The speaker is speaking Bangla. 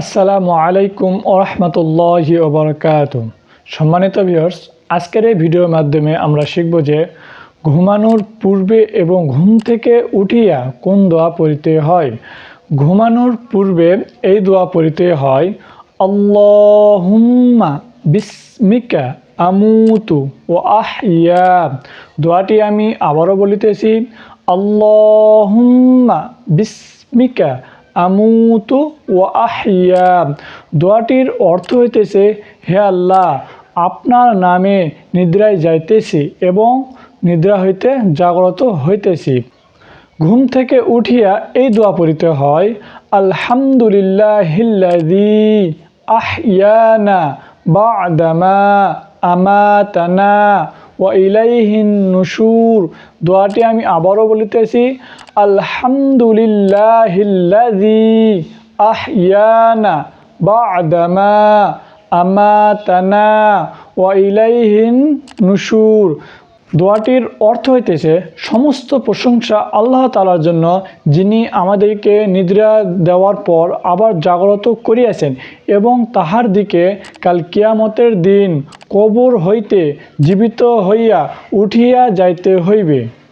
আসসালামু আলাইকুম ওরহমতুল্লাহি ওবরকাত সম্মানিত ভিউয়ার্স, আজকের এই ভিডিওর মাধ্যমে আমরা শিখব যে ঘুমানোর পূর্বে এবং ঘুম থেকে উঠিয়া কোন দোয়া পড়িতে হয়। ঘুমানোর পূর্বে এই দোয়া পড়িতে হয়, আল্লাহুম্মা বিস্মিকা আমুতু ও আহিয়া দোয়াটি আমি আবারও বলিতেছি, আল্লাহুম্মা বিস্মিকা আমুতু ও আহিয়া দোয়াটির অর্থ হইতেছে, হে আল্লাহ, আপনার নামে নিদ্রায় যাইতেছি এবং নিদ্রা হইতে জাগ্রত হইতেছি। ঘুম থেকে উঠিয়া এই দোয়া পড়িতে হয়, আলহামদুলিল্লাহিল্লাযী আহিয়ানা বা'দামা আমাতানা ওয়া ইলাইহিন নুসুর দোয়াটি আমি আবারও বলিতেছি আলহামদুলিল্লাহিল্লাযী আহিয়ানা বা'দামা আমাতানা ওয়া ইলাইহিন নুশুর। দোয়াটির অর্থ হইতেছে, সমস্ত প্রশংসা আল্লাহ তালার জন্য, যিনি আমাদেরকে নিদ্রা দেওয়ার পর আবার জাগ্রত করিয়াছেন এবং তাহার দিকে কাল কিয়ামতের দিন কবর হইতে জীবিত হইয়া উঠিয়া যাইতে হইবে।